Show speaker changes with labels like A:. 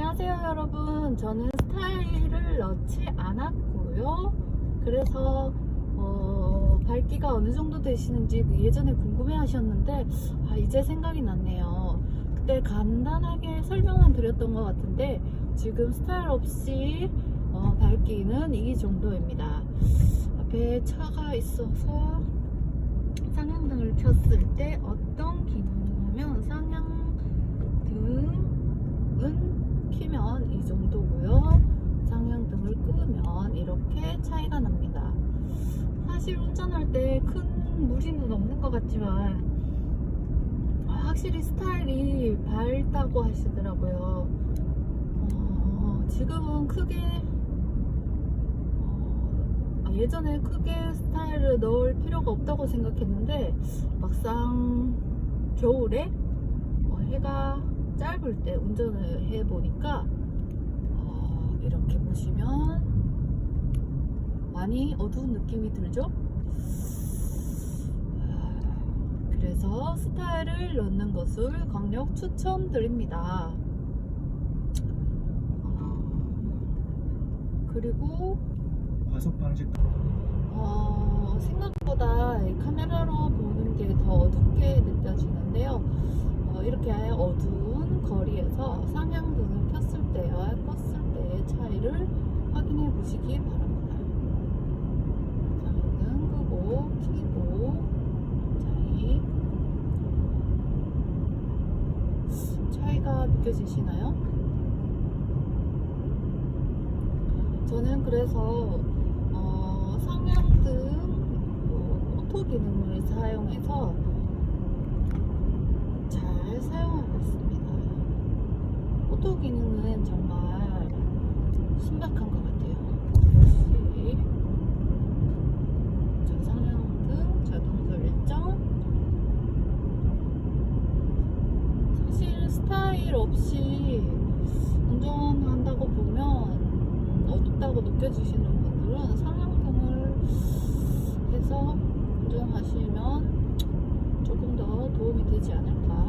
A: 안녕하세요 여러분. 저는 스타일을 넣지 않았고요. 그래서 어, 밝기가 어느 정도 되시는지 예전에 궁금해 하셨는데 아, 이제 생각이 났네요. 그때 간단하게 설명은 드렸던 것 같은데 지금 스타일 없이 어, 밝기는 이 정도입니다. 앞에 차가 있어서 상향등을 켰을 때 어떤 기능이냐면 상향등은 키면 이 정도고요 상향등을 끄면 차이가 납니다. 사실 운전할 때 큰 무리는 없는 것 같지만 아, 확실히 스타일이 밝다고 하시더라고요. 어, 지금은 크게 어, 아, 예전에 크게 스타일을 넣을 필요가 없다고 생각했는데 막상 겨울에 어, 해가 짧을 때 운전을 해 보니까 어, 이렇게 보시면 많이 어두운 느낌이 들죠? 그래서 스타일을 넣는 것을 강력 추천드립니다. 어, 그리고
B: 과속 방지
A: 어, 생각보다 이 카메라로 보는 게 더 어둡게 느껴지는데요. 어, 이렇게 어두운 거리에서 상향등을 켰을 때와 껐을 때의 차이를 확인해 보시기 바랍니다. 상향등 끄고 켜고 차이 차이가 느껴지시나요? 저는 그래서 어, 상향등 뭐, 오토 기능을 사용해서 잘 사용하고 있습니다. 오토 기능은 정말 신박한 것 같아요. 역시 자, 상향등 자동 설정 스타일 없이 운전한다고 보면 음, 어둡다고 느껴지시는 분들은 상향등을 해서 운전하시면 조금 더 도움이 되지 않을까